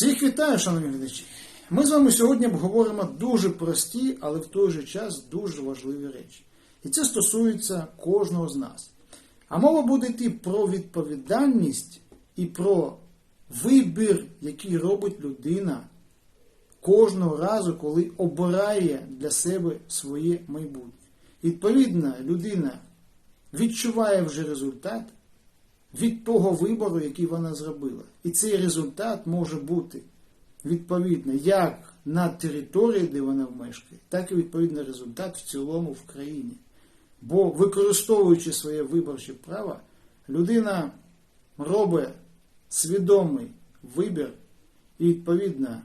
Всіх вітаю, шановні глядачі. Ми з вами сьогодні обговоримо дуже прості, але в той же час дуже важливі речі. І це стосується кожного з нас. А мова буде йти про відповідальність і про вибір, який робить людина кожного разу, коли обирає для себе своє майбутнє. Відповідно, людина відчуває вже результат від того вибору, який вона зробила. І цей результат може бути відповідно як на території, де вона мешкає, так і відповідний результат в цілому в країні. Бо використовуючи своє виборче право, людина робить свідомий вибір і відповідно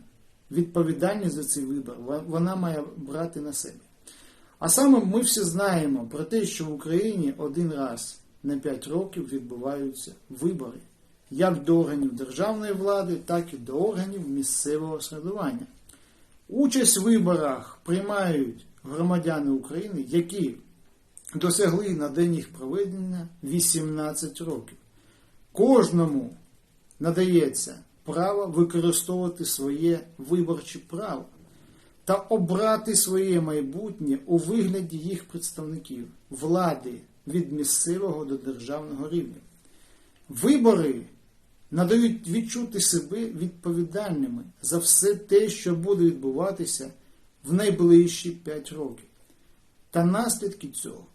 відповідальність за цей вибір вона має брати на себе. А саме ми всі знаємо про те, що в Україні один раз на 5 років відбуваються вибори як до органів державної влади, так і до органів місцевого самоврядування. Участь в виборах приймають громадяни України, які досягли на день їх проведення 18 років. Кожному надається право використовувати своє виборче право та обрати своє майбутнє у вигляді їх представників влади від місцевого до державного рівня. Вибори надають відчути себе відповідальними за все те, що буде відбуватися в найближчі 5 років. Та наслідки цього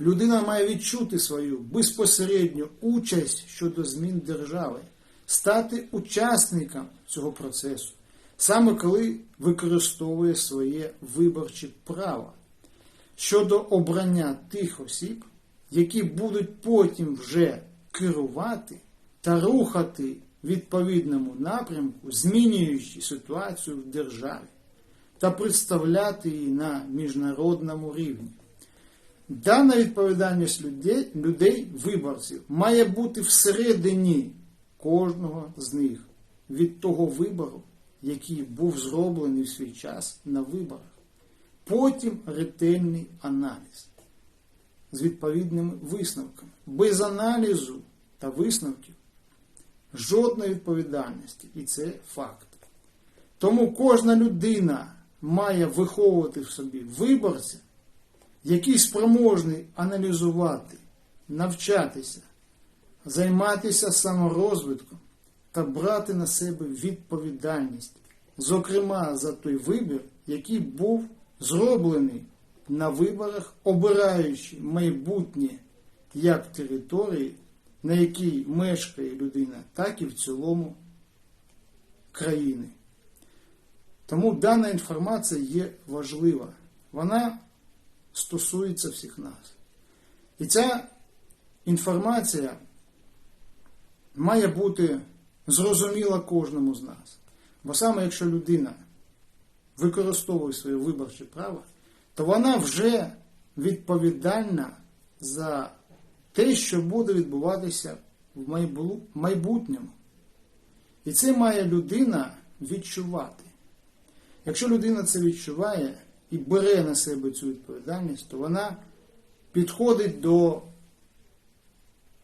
людина має відчути свою безпосередню участь щодо змін держави, стати учасником цього процесу, саме коли використовує своє виборче право щодо обрання тих осіб, які будуть потім вже керувати та рухати відповідному напрямку, змінюючи ситуацію в державі та представляти її на міжнародному рівні. Дана відповідальність людей, людей, виборців, має бути всередині кожного з них від того вибору, який був зроблений в свій час на виборах. Потім ретельний аналіз з відповідними висновками. Без аналізу та висновків жодної відповідальності. І це факт. Тому кожна людина має виховувати в собі виборця, який спроможний аналізувати, навчатися, займатися саморозвитком та брати на себе відповідальність, зокрема за той вибір, який був зроблений на виборах, обираючи майбутнє як території, на якій мешкає людина, так і в цілому країни. Тому дана інформація є важлива. Вона стосується всіх нас. І ця інформація має бути зрозуміла кожному з нас. Бо саме якщо людина використовує своє виборче право, то вона вже відповідальна за те, що буде відбуватися в майбутньому. І це має людина відчувати. Якщо людина це відчуває і бере на себе цю відповідальність, то вона підходить до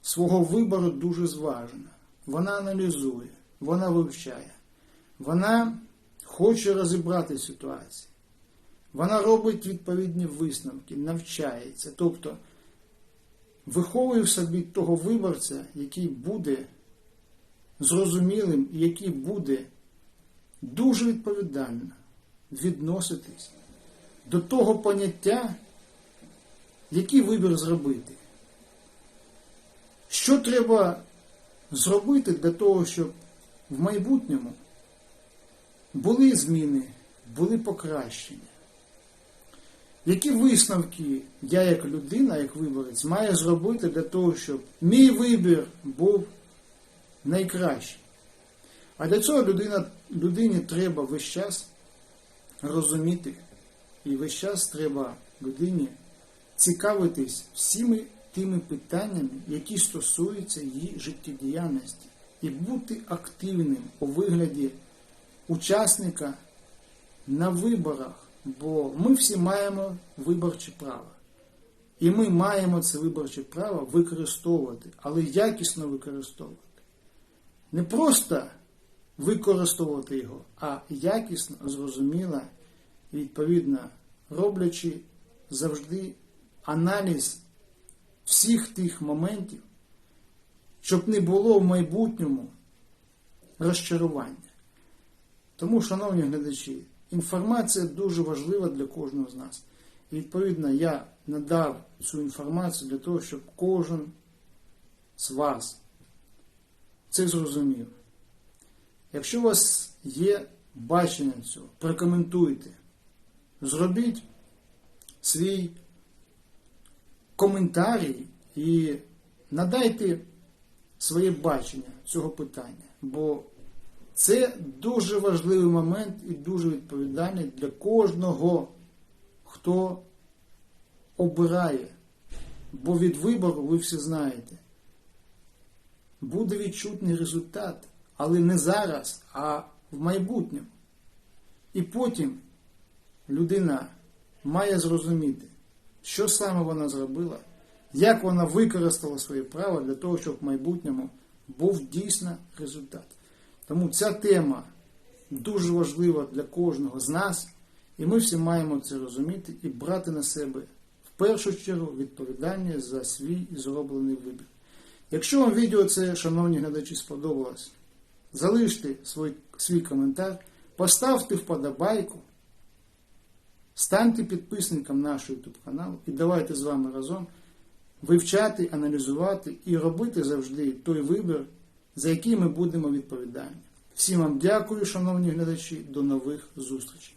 свого вибору дуже зважено. Вона аналізує, вона вивчає, вона хоче розібрати ситуацію. Вона робить відповідні висновки, навчається. Тобто виховує в собі того виборця, який буде зрозумілим і який буде дуже відповідально відноситись до того поняття, який вибір зробити. Що треба зробити для того, щоб в майбутньому були зміни, були покращення? Які висновки я, як людина, як виборець, маю зробити для того, щоб мій вибір був найкращий? А для цього людина, людині треба весь час розуміти, і весь час треба людині цікавитись всіми тими питаннями, які стосуються її життєдіяльності, і бути активним у вигляді учасника на виборах. Бо ми всі маємо виборче право. І ми маємо це виборче право використовувати, але якісно використовувати. Не просто використовувати його, а якісно, зрозуміло і відповідно роблячи завжди аналіз всіх тих моментів, щоб не було в майбутньому розчарування. Тому, шановні глядачі, інформація дуже важлива для кожного з нас. І відповідно я надав цю інформацію для того, щоб кожен з вас це зрозумів. Якщо у вас є бачення цього, прокоментуйте, зробіть свій коментарій і надайте своє бачення цього питання. Бо це дуже важливий момент і дуже відповідальний для кожного, хто обирає. Бо від вибору, ви всі знаєте, буде відчутний результат, але не зараз, а в майбутньому. І потім людина має зрозуміти, що саме вона зробила, як вона використала своє право для того, щоб в майбутньому був дійсно результат. Тому ця тема дуже важлива для кожного з нас, і ми всі маємо це розуміти і брати на себе в першу чергу відповідальність за свій зроблений вибір. Якщо вам відео це, шановні глядачі, сподобалось, залиште свій, свій коментар, поставте вподобайку, станьте підписником нашого YouTube каналу і давайте з вами разом вивчати, аналізувати і робити завжди той вибір, за який ми будемо відповідальні. Всім вам дякую, шановні глядачі, до нових зустрічей.